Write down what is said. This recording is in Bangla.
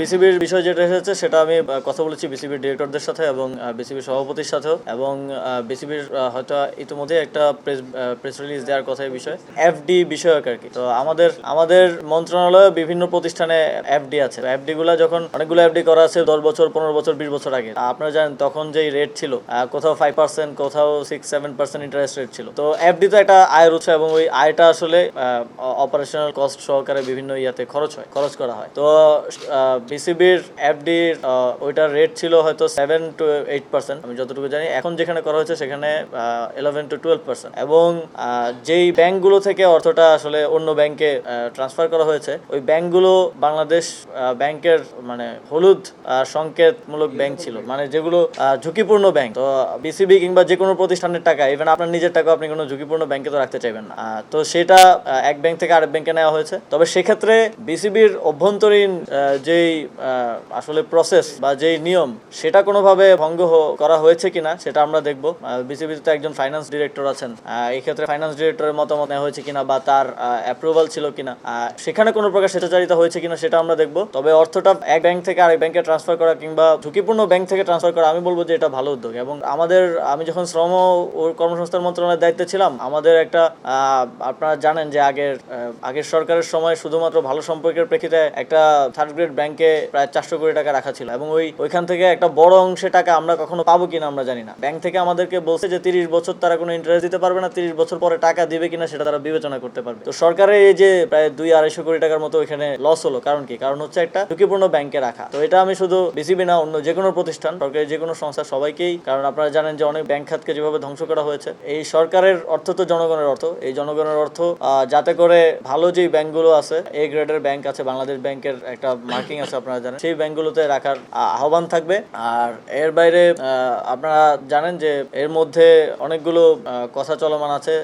বিসিবির বিষয় যেটা এসেছে, সেটা আমি কথা বলেছি বিসিবির ডিরেক্টরদের সাথে এবং বিসিবির সভাপতির সাথেও এবং বিসিবির হয়তো ইতিমধ্যে একটা প্রেস প্রেস রিলিজ দেওয়ার কথা এই বিষয়ে। এফডি বিষয়ক আর কি। তো আমাদের আমাদের মন্ত্রণালয়ে বিভিন্ন প্রতিষ্ঠানে এফডি আছে। এফডি গুলা যখন, অনেকগুলো এফডি করা আছে দশ বছর, পনেরো বছর, বিশ বছর আগে। আপনারা জানেন তখন যেই রেট ছিল কোথাও ফাইভ পার্সেন্ট কোথাও six seven percent interest rate ছিল। তো এফডি তো একটা আয়ের উৎস এবং ওই আয়টা আসলে অপারেশনাল কস্ট সহকারে বিভিন্ন ইয়াতে খরচ হয়, খরচ করা হয়। তো বিসিবির এফডির ওইটার রেট ছিল হয়তো সেভেন টু এইট পার্সেন্ট আমি যতটুকু জানি এখন যেখানে করা হয়েছে সেখানে ইলেভেন টু টুয়েলভ পার্সেন্ট এবং যেই ব্যাংকগুলো থেকে অর্থটা আসলে অন্য ব্যাংকে ট্রান্সফার করা হয়েছে ওই ব্যাংকগুলো বাংলাদেশ ব্যাংকের মানে হলুদ সংকেতমূলক ব্যাংক ছিল। মানে যেগুলো ঝুঁকিপূর্ণ ব্যাংক। তো বিসিবি কিংবা যে কোনো প্রতিষ্ঠানের টাকা ইভেন আপনার নিজের টাকা আপনি কোনো ঝুঁকিপূর্ণ ব্যাংকে তো রাখতে চাইবেন না। তো সেটা এক ব্যাংক থেকে আরেক ব্যাংকে নেওয়া হয়েছে। তবে সেক্ষেত্রে বিসিবির অভ্যন্তরীণ আহ, যেই আসলে প্রসেস বা যেই নিয়ম, সেটা কোনোভাবে ভঙ্গ করা হয়েছে কিনা, সেটা আমরা দেখব। বিসিবিতে একজন ফাইন্যান্স ডিরেক্টর আছেন। এই ক্ষেত্রে ফাইন্যান্স ডিরেক্টরের মতামত নেওয়া হয়েছে কিনা বা তার অ্যাপ্রুভাল ছিল কিনা। সেখানে কোনো প্রকার স্বেচ্ছাচারিতা হয়েছে কিনা, সেটা আমরা দেখব। তবে অর্থটা এক ব্যাংক থেকে আরেক ব্যাংকে ট্রান্সফার করা কিংবা ঝুঁকিপূর্ণ ব্যাংক থেকে ট্রান্সফার করা, আমি বলব যে এটা ভালো উদ্যোগ। এবং আমাদের, আমি যখন শ্রম ও কর্মসংস্থান মন্ত্রণালয়ের দায়িত্বে ছিলাম, আমাদের একটা আপনারা জানেন যে আগের আগের সরকারের সময় শুধুমাত্র ভালো সম্পর্কের প্রেক্ষিতে একটা থার্ড গ্রেড ব্যাংকে প্রায় চারশো কোটি টাকা রাখা ছিল এবং ওই ওইখান থেকে একটা বড় অংশে টাকা আমরা কখনো পাবো কিনা আমরা জানি না। ব্যাংক থেকে আমাদেরকে বলছে যে তিরিশ বছর তারা কোনো ইন্টারেস্ট দিতে পারবে না, তিরিশ বছর পরে টাকা দিবে কিনা সেটা তারা বিবেচনা করতে পারবে। তো সরকারের এই যে প্রায় দুই আড়াইশো কোটি টাকার মতো এখানে লস হলো, কারণ কি? কারণ হচ্ছে একটা ঝুঁকিপূর্ণ ব্যাংকে রাখা। তো এটা আমি শুধু বিসিবি না, অন্য যে কোনো প্রতিষ্ঠান, সরকারি যে কোনো সংস্থা, সবাইকেই, কারণ আপনারা জানেন যে অনেক ব্যাংক খাতকে যেভাবে ধ্বংস করা হয়েছে, এই সরকারের অর্থ তো জনগণের অর্থ। এই জনগণের অর্থ যাতে করে ভালো যেই ব্যাংকগুলো আছে এ গ্রেডের ব্যাংক আছে, বাংলাদেশ ব্যাংকের একটা মার্কিং আছে আপনারা জানেন। সেই ব্যাংকগুলোতে রাখার আহ, আহ্বান থাকবে। আর এর বাইরে আপনারা জানেন যে এর মধ্যে অনেকগুলো কথা চলমান আছে।